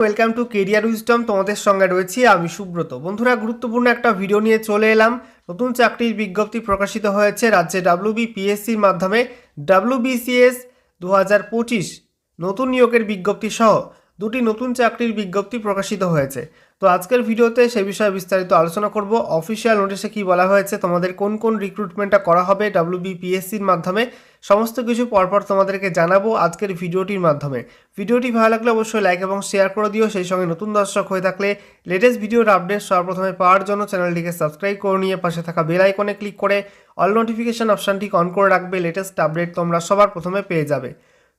Welcome to career wisdom তোমাদের সঙ্গে রয়েছি আমি সুব্রত। বন্ধুরা, গুরুত্বপূর্ণ একটা ভিডিও নিয়ে চলে এলাম। নতুন চাকরির বিজ্ঞপ্তি প্রকাশিত হয়েছে রাজ্যে ডাব্লিউবি পিএসসির মাধ্যমে। ডাব্লিউবিসিএস দু হাজার পঁচিশ নতুন নিয়োগের বিজ্ঞপ্তি সহ দুটি নতুন চাকরির বিজ্ঞপ্তি প্রকাশিত হয়েছে। তো আজকের ভিডিওতে সে বিষয়ে বিস্তারিত আলোচনা করব। অফিসিয়াল নোটিশে কি বলা হয়েছে, তোমাদের কোন কোন রিক্রুটমেন্টটা করা হবে ডাব্লিউবিপিএসসির মাধ্যমে। সমস্ত কিছু পরপর তোমাদেরকে জানাব আজকের ভিডিওটির মাধ্যমে। ভিডিওটি ভালো লাগলে অবশ্যই লাইক এবং শেয়ার করে দিও। সেই সঙ্গে নতুন দর্শক হয়ে থাকলে লেটেস্ট ভিডিওর আপডেট সর্বপ্রথমে পাওয়ার জন্য চ্যানেলটিকে সাবস্ক্রাইব করে নিয়ে পাশে থাকা বেল আইকনে ক্লিক করে অল নোটিফিকেশন অপশানটি অন করে রাখবে। লেটেস্ট আপডেট তোমরা সবার প্রথমে পেয়ে যাবে।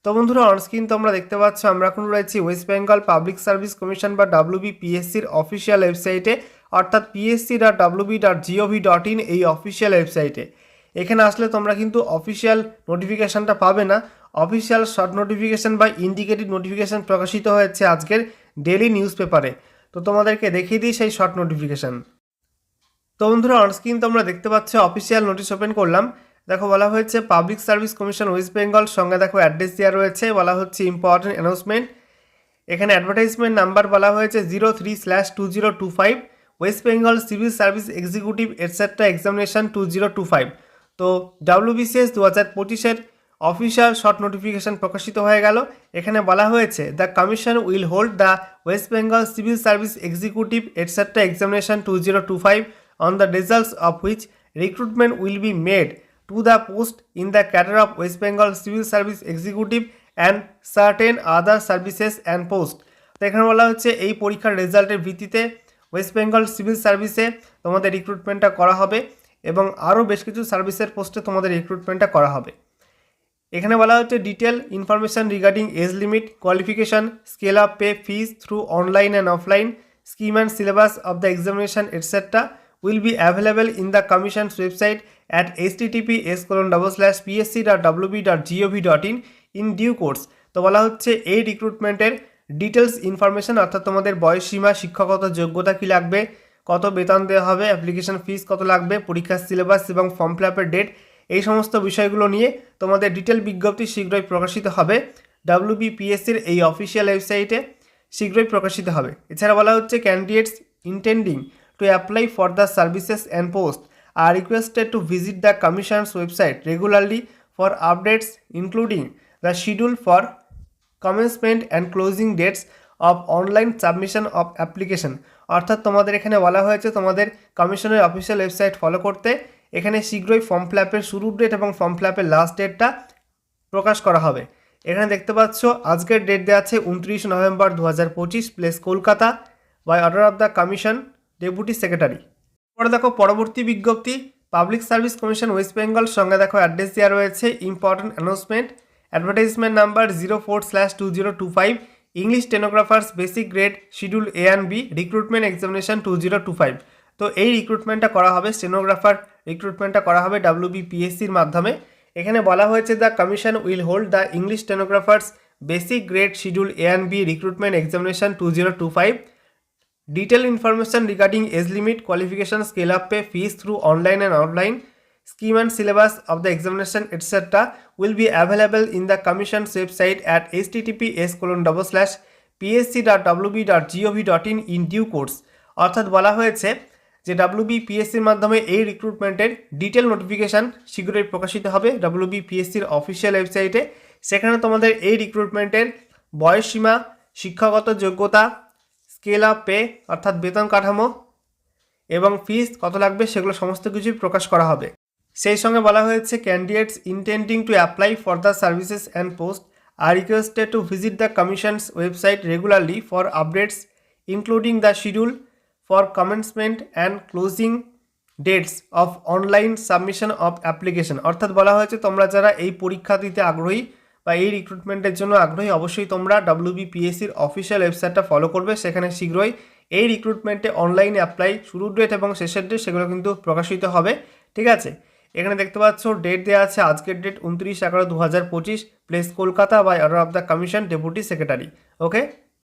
তো বন্ধুরা অনস্ক্রিন তোমরা দেখতে পাচ্ছ, আমরা এখন রয়েছি West Bengal public service commission বা ডাব্লিউবি পিএসসির অফিসিয়াল ওয়েবসাইটে অর্থাৎ PSC dot WB dot GOV dot in এই অফিসিয়াল ওয়েবসাইটে এখানে আসলে তোমরা কিন্তু অফিসিয়াল নোটিফিকেশানটা পাবে না। অফিসিয়াল শর্ট নোটিফিকেশান বা ইন্ডিকেটিভ নোটিফিকেশান প্রকাশিত হয়েছে আজকের ডেলি নিউজ পেপারে তো তোমাদেরকে দেখিয়ে দিই সেই শর্ট নোটিফিকেশান তো বন্ধুরা অনস্ক্রিন তোমরা দেখতে পাচ্ছ অফিসিয়াল নোটিশ ওপেন করলাম। দেখো, বলা হয়েছে public service commission West Bengal সঙ্গে দেখো অ্যাড্রেস দেওয়া রয়েছে, বলা হচ্ছে ইম্পর্টেন্ট অ্যানাউন্সমেন্ট এখানে অ্যাডভার্টাইজমেন্ট নাম্বার বলা হয়েছে zero three slash two zero two five West Bengal civil service executive etcetera examination two zero two five তো ডাব্লিউবিসিএস দু হাজার পঁচিশের অফিসিয়াল শর্ট নোটিফিকেশন প্রকাশিত হয়ে গেল। এখানে বলা হয়েছে, the commission will hold the West Bengal civil service executive etcetera examination two zero two five on the results of which recruitment will be made to the post in the cadre of West Bengal civil service executive and certain other services and post. তো এখানে বলা হচ্ছে এই পরীক্ষার রেজাল্টের ভিত্তিতে West Bengal civil সার্ভিসে তোমাদের রিক্রুটমেন্টটা করা হবে। এবং আরও বেশ কিছু সার্ভিসের পোস্টে তোমাদের রিক্রুটমেন্টটা করা হবে। এখানে বলা হচ্ছে detail information regarding age limit qualification scale of pay fees through online and offline scheme and syllabus of the examination etcetera will be available in the commission's website at https colon GOV dot in in due course তো বলা হচ্ছে এই রিক্রুটমেন্টের details information অর্থাৎ তোমাদের বয়স সীমা শিক্ষাগত যোগ্যতা কী লাগবে কত বেতন দেওয়া হবে অ্যাপ্লিকেশন ফিস কত লাগবে, পরীক্ষার সিলেবাস এবং ফর্ম ফিল আপের ডেট এই সমস্ত বিষয়গুলো নিয়ে তোমাদের ডিটেল বিজ্ঞপ্তি শীঘ্রই প্রকাশিত হবে। ডাব্লিউবিপিএসসির এই অফিসিয়াল ওয়েবসাইটে শীঘ্রই প্রকাশিত হবে। এছাড়া বলা হচ্ছে candidates intending to apply for the services and post are requested to visit the commission's website regularly for updates including the schedule for commencement and closing dates of online submission of application. অর্থাৎ তোমাদের এখানে বলা হয়েছে তোমাদের কমিশনের official website follow করতে। এখানে শীঘ্রই ফর্ম ফিল আপের শুরুর ডেট এবং ফর্ম ফিল আপের লাস্ট ডেটটা প্রকাশ করা হবে। এখানে দেখতে পাচ্ছ, আজকের ডেট দেওয়া আছে উনত্রিশ নভেম্বর দু হাজার পঁচিশ place Kolkata by order of the commission deputy secretary পরে দেখো, পরবর্তী বিজ্ঞপ্তি public service commission West Bengal সঙ্গে দেখো অ্যাড্রেস দেওয়া রয়েছে important announcement advertisement number zero four slash two zero two five English stenographers basic grade schedule A and B recruitment examination two zero two five তো এই রিক্রুটমেন্টটা করা হবে stenographer রিক্রুটমেন্টটা করা হবে ডাব্লিউবিপিএসসির মাধ্যমে। এখানে বলা হয়েছে the commission will hold the English stenographers basic grade schedule A and B recruitment examination two zero two five detail information regarding age limit qualification, scale up pay, fees through online and offline, scheme and syllabus of the examination, etc. will be available in the Commission's website at https colon double slash psc.wb.gov.in in due course. অর্থাৎ বলা হয়েছে যে WB পিএসসির মাধ্যমে এই রিক্রুটমেন্টের detail notification শীঘ্রই প্রকাশিত হবে WB পিএসসির অফিসিয়াল ওয়েবসাইটে সেখানে তোমাদের এই রিক্রুটমেন্টের বয়সসীমা শিক্ষাগত যোগ্যতা স্কেল আপ পে অর্থাৎ বেতন কাঠামো এবং ফিস কত লাগবে সেগুলো সমস্ত কিছুই প্রকাশ করা হবে সেই সঙ্গে বলা হয়েছে candidates intending to apply for the services and post are requested to visit the commission's website regularly for updates including the schedule for commencement and closing dates of online submission of application অর্থাৎ বলা হয়েছে, তোমরা যারা এই পরীক্ষা দিতে আগ্রহী বা এই রিক্রুটমেন্টের জন্য আগ্রহী, অবশ্যই তোমরা ডাব্লিউবিপিএসসির অফিসিয়াল ওয়েবসাইটটা ফলো করবে। সেখানে শীঘ্রই এই রিক্রুটমেন্টে অনলাইনে অ্যাপ্লাই শুরুর ডেট এবং শেষের ডেট সেগুলো কিন্তু প্রকাশিত হবে। ঠিক আছে? এখানে দেখতে পাচ্ছ ডেট দেওয়া আছে, আজকের ডেট উনত্রিশ এগারো দু হাজার পঁচিশ place Kolkata by order of the commission deputy secretary okay